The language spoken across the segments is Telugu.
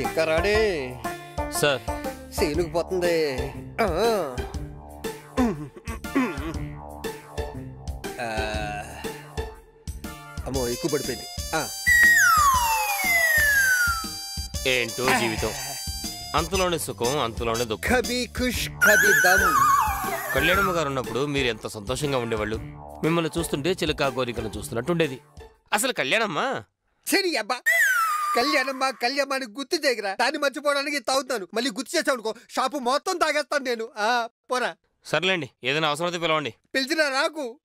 ఇది ఇంకా రాడే. సార్. సీనుకు పోతుంది. అమ్మో ఎక్కువ పడిపోయింది. ఏంటో జీవితం. అంతలోనే సుఖం అంతలోనే దుఃఖం. కభీ ఖుష్ కభీ కళ్యాణమ్మ గారు ఉన్నప్పుడు మీరు ఎంత సంతోషంగా ఉండేవాళ్ళు? మిమ్మల్ని చూస్తుంటే చిలకా చూస్తున్నట్టు ఉండేది అసలు కళ్యాణమ్మ? సరి అబ్బా. కళ్యాణమ్మా కళ్యాణమ్మా అని గుర్తు చేయగరా దాన్ని మర్చిపోవడానికి తాగుతాను. మళ్ళీ గుర్తు చేసావు అనుకో షాపు మొత్తం తాగేస్తాను నేను. ఆ పోరా. సర్లేండి ఏదైనా అవసరమైతే పిలవండి. పిలిచినా రాకు.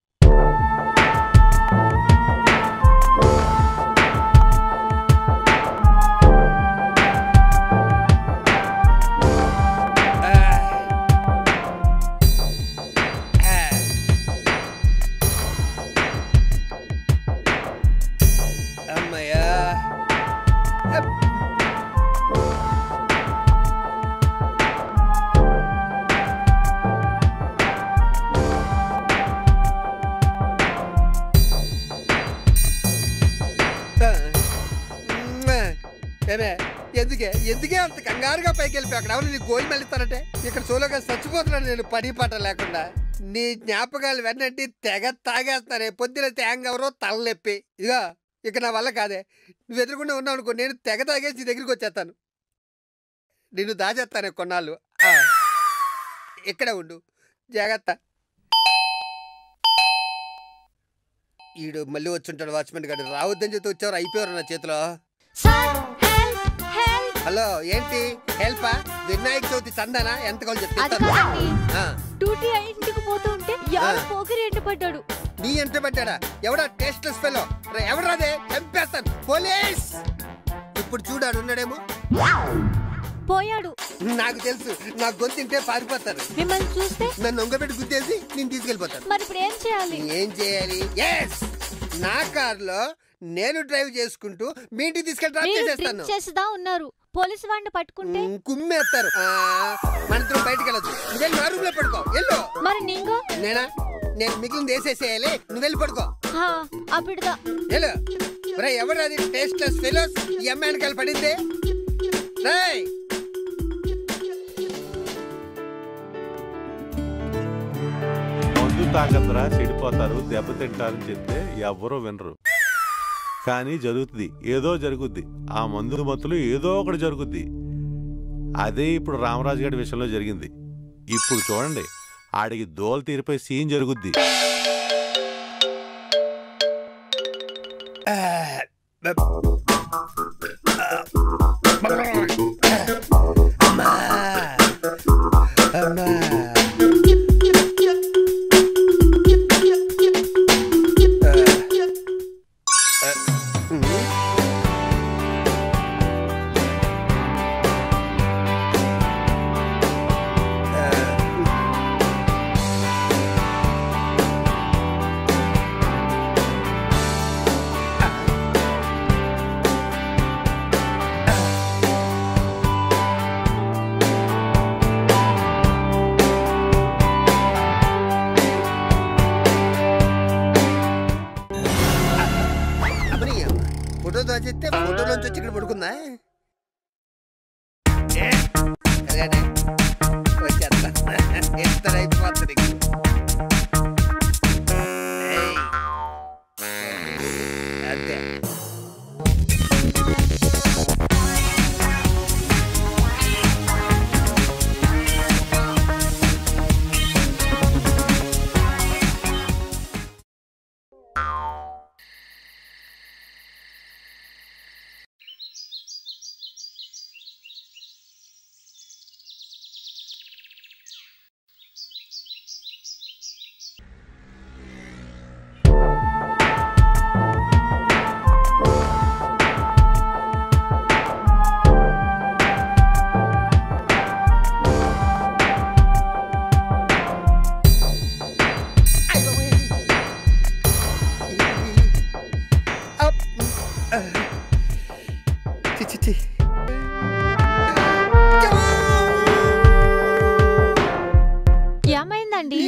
ఎందుకే అంత కంగారుగా పైకి వెళ్ళిపోయి అక్కడ ఎవరు నీ గోల్డ్ మళ్ళిస్తానంటే ఇక్కడ సోలోగా చచ్చిపోతున్నాను నేను పని పాట లేకుండా. నీ జ్ఞాపకాలు వెన్నంటి తెగ తాగేస్తానే పొద్దున తేంగ ఎవరో తలనొప్పి. ఇదిగా ఇక నా వల్ల కాదే. నువ్వు ఎదురుకుండా ఉన్నావు అనుకో నేను తెగ తాగేసి నీ దగ్గరికి వచ్చేస్తాను. నిన్ను దాచేస్తానే కొన్నాళ్ళు. ఇక్కడే ఉండు. జాగ్రత్త. ఈడు మళ్ళీ వచ్చుంటాడు వాచ్మెన్ గారు రావద్దని చెప్తే వచ్చారు అయిపోయారు నా చేతిలో. హలో ఏంటి? హెల్పా? వినాయక చవితి చందానా ఎంత కావాలి చెప్తాను డ్యూటీ ఇంటికి పోతూ ఉంటే ఎవరు ఆ. పోకిరి ఎంట పడ్డాడు. నీ ఎంత పడ్డాడా? ఎవడా టేస్ట్లెస్ ఫెలో? ఎవరాదే చంపేస్తాను. పోలీస్! ఇప్పుడు చూడాడు ఉన్నాడేమో. పోయాడు. నాకు తెలుసు నా గొంతుంటే పారిపోతారు. మిమ్మల్ని చూస్తే? నన్ను ఒంగబెట్టి గుద్దేసి నేను తీసుకెళ్ళిపోతాను. మరి ఇప్పుడు ఏం చేయాలి? ఏం చేయాలి? ఎస్ నా కార్లో నేను డ్రైవ్ చేసుకుంటూ మీ ఇంటికి తీసుకెళ్ళి డ్రాప్ చేసేస్తాను. ఉన్నారు. పోలీసు వాడిని పట్టుకుంటే? కుమ్మేస్తారు ఆ, మన ఇద్దరం బయటికి వెళ్ళదు నువ్వు వెళ్ళి నా రూమ్లో పడుకో. వెళ్ళు. మరి నీంగో? నేనా? నేను మిగిలింది వేసేసేయాలి. నువ్వు వెళ్ళి పడుకో. హా, అప్పుడుదా వెళ్ళు. రే ఎవరు అది? టేస్ట్లెస్ ఫెలోస్ ఈ అమ్మాయిని కలిసి పడింది. రేయ్! మందు తాగద్రా చెడిపోతారు దెబ్బతింటారని చెప్తే ఎవ్వరూ వినరు. కానీ జరుగుతుంది ఏదో జరుగుద్ది. ఆ మందు మత్తులు ఏదో ఒకటి జరుగుద్ది. అదే ఇప్పుడు రామరాజు గారి విషయంలో జరిగింది. ఇప్పుడు చూడండి. ఆడికి దోల తీరిపై సీన్ జరుగుద్ది. ఫోటో దాచిస్తే ఫోటోలోంచి వచ్చి ఇక్కడ పడుకుందా? ఏ, వచ్చేస్తా. ఎంత రైతు మాత్రం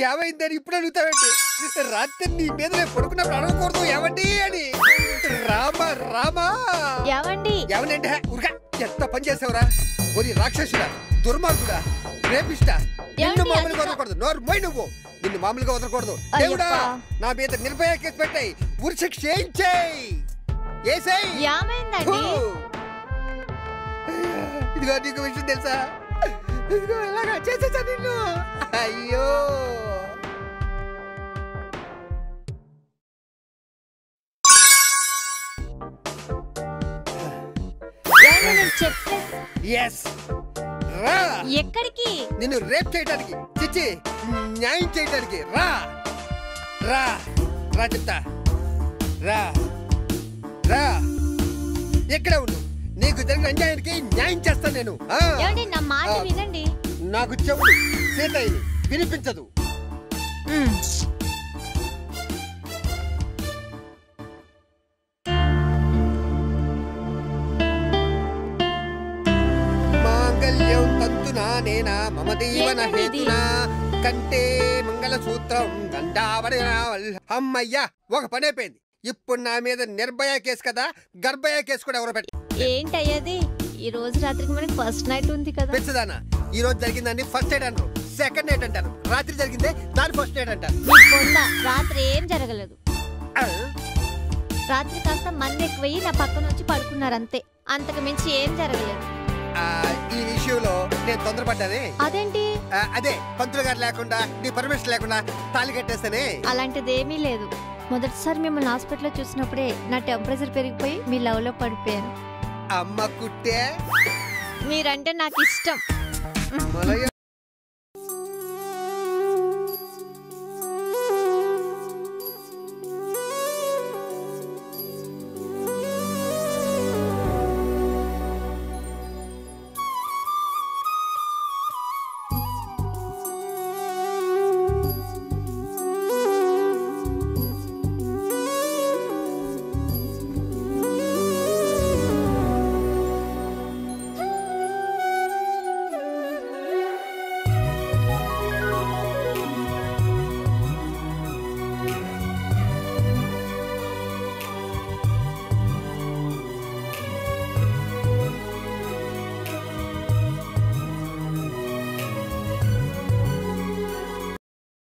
ఏమైందని ఇప్పుడు అడుగుతావేంటి? రాత్రి నీ మీద నేను పడుకున్నప్పుడు అడగకూడదు ఏమండి అని. రామ రామ. ఏమండి? ఎంత పని చేసావురా? ఒరి రాక్షసుడా దుర్మార్గుడా రేపిస్తా నిన్ను మామూలుగా వదలకూడదు నోరు మోయి నువ్వు. నిన్ను మామూలుగా వదలకూడదు. దేవుడా నా మీద నిర్భయ కేసు పెట్టాయి. చేయించేయి. ఏసేయ్. ఏమైందండి? ఇదిగో నీకు విషయం తెలుసా? ఇదిగో ఇలాగా చేసేసా నిన్ను. ఎస్ రా. ఎక్కడికి? నిన్ను రేప్ చేయడానికి చిచ్చి న్యాయం చేయడానికి రా. రా. రా చెప్తా. రా. రా. ఎక్కడే ఉండు? నీకు జరిగిన అన్యాయానికి న్యాయం చేస్తాను నేను. ఆ. ఏమండి నా మాట. వినండి. నాకు చెవులు సీతయ్యని వినిపించదు. తంతునా నేనా మమ? హేతునా? కంటే మంగళ సూత్రం గండావరి అమ్మయ్యా ఒక పని అయిపోయింది. ఇప్పుడు నా మీద నిర్భయ కేసు కదా గర్భయ కేసు కూడా ఎవరో పెట్టి? ఏంటయ్యది ఈ రోజు రాత్రికి మనకి ఫస్ట్ నైట్ ఉంది కదా. పెంచదానా ఈ రోజు జరిగిందని ఫస్ట్ నైట్ అంటారు. సెకండ్ నైట్ అంటారు. రాత్రి జరిగిందే దాని ఫస్ట్ నైట్ అంటారు. రాత్రి ఏం జరగలేదు. రాత్రి కాస్త మంది ఎక్కువయ్యి నా పక్కన వచ్చి పడుకున్నారు అంతే. అంతకు మించి ఏం జరగలేదు. విషయంలో నేను తొందరపడ్డానే. అదేంటి? ఆ, అదే పంతులు గారు లేకుండా నీ పర్మిషన్ లేకుండా తాళి కట్టేస్తానే అలాంటిదేమీ లేదు. మొదటిసారి మిమ్మల్ని హాస్పిటల్లో చూసినప్పుడే నా టెంపరేచర్ పెరిగిపోయి మీ లవ్లో పడిపోయాను. అమ్మ కుట్టే. మీరంటే నాకు ఇష్టం. మలయ